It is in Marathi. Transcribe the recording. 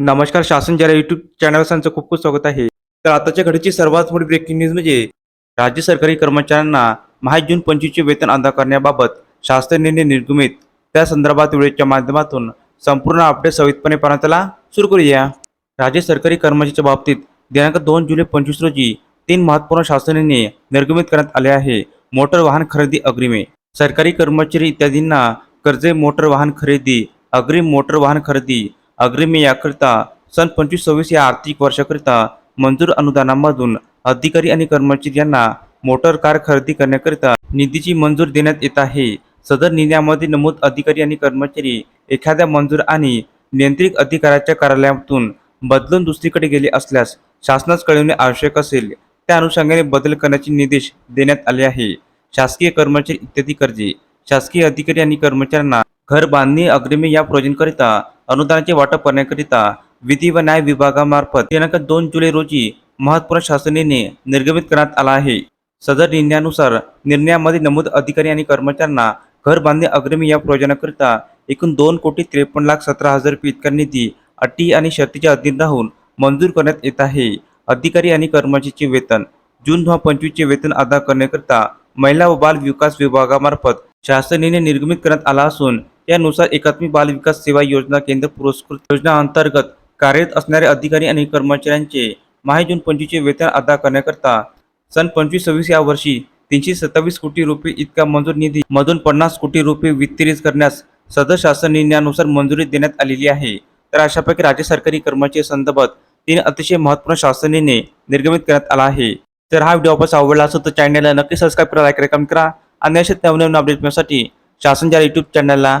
नमस्कार शासन जरा युट्यूब चॅनल खूप खूप स्वागत आहे. तर आताच्या घडीची सर्वात मोठी ब्रेकिंग न्यूज म्हणजे राज्य सरकारी कर्मचाऱ्यांना महा जून पंचवीसचे वेतन अदा करण्याबाबत शास्त्रीय निर्णय निर्गमित. त्या संदर्भात वेळेच्या माध्यमातून संपूर्ण अपडेट सवितपणे पाहण्याला सुरू करूया. राज्य सरकारी कर्मचाऱ्याच्या बाबतीत दिनांक दोन जुलै पंचवीस रोजी तीन महत्त्वपूर्ण शासन निर्णय निर्गमित करण्यात आले आहे. मोटर वाहन खरेदी अग्रिमे. सरकारी कर्मचारी इत्यादींना कर्जे मोटर वाहन खरेदी अग्रिम मोटर वाहन खरेदी अग्रिमे याकरिता सन पंचवीस सव्वीस या आर्थिक वर्षाकरिता मंजूर अनुदानामधून अधिकारी आणि कर्मचारी यांना मोटर कार खरेदी करण्याकरिता निधीची मंजूर देण्यात येत आहे. सदर निर्णयामध्ये नमूद अधिकारी आणि कर्मचारी एखाद्या मंजूर आणि नियंत्रित अधिकाऱ्याच्या कार्यालयातून बदलून दुसरीकडे गेले असल्यास शासनास कळविणे आवश्यक असेल. त्या अनुषंगाने बदल करण्याचे निर्देश देण्यात आले आहे. शासकीय कर्मचारी इत्यादी कर्जे. शासकीय अधिकारी आणि कर्मचाऱ्यांना घर बांधणी अग्रिमी या प्रोजेक्टकरिता अनुदानाचे वाटप करण्याकरिता विधी व न्याय विभागामार्फत दिनांक दोन जुलै रोजी महत्त्वपूर्ण शासन निर्गमित करण्यात आला आहे. सदर निर्णयानुसार निर्णयामध्ये नमूद अधिकारी आणि कर्मचाऱ्यांना घर बांधणी अग्रिमी या प्रयोजनाकरिता एकूण दोन कोटी त्रेपन्न लाख सतरा हजार रुपये इतका निधी अटी आणि शर्तीच्या अधीन राहून मंजूर करण्यात येत आहे. अधिकारी आणि कर्मचारीचे वेतन जून दोन पंचवीसचे वेतन अदा करण्याकरिता महिला व बाल विकास विभागामार्फत शासनेने निर्गमित करण्यात आला असून यानुसार एकात्मिक बाल विकास सेवा योजना केंद्र पुरस्कृत योजना अंतर्गत कार्यरत असणारे अधिकारी आणि कर्मचाऱ्यांचे माहे जून पंचवीसचे वेतन अदा करण्याकरिता सन पंचवीस सव्वीस या वर्षी तीनशे सत्तावीस कोटी रुपये इतका मंजूर निधी मधून पन्नास कोटी रुपये वितरित करण्यास सदर शासन निर्णयानुसार मंजुरी देण्यात आलेली आहे. तर अशापैकी राज्य सरकारी कर्मचारी संदर्भात तीन अतिशय महत्त्वपूर्ण शासन निर्णय निर्गमित करण्यात आला आहे. तर हा व्हिडिओ आपण आवडला असेल तर चॅनलला नक्की सबस्क्राईब करा लाईक करा करा. आणि असेच नवनवीन अपडेट मिळण्यासाठी शासन ज्या यूट्यूब चॅनलला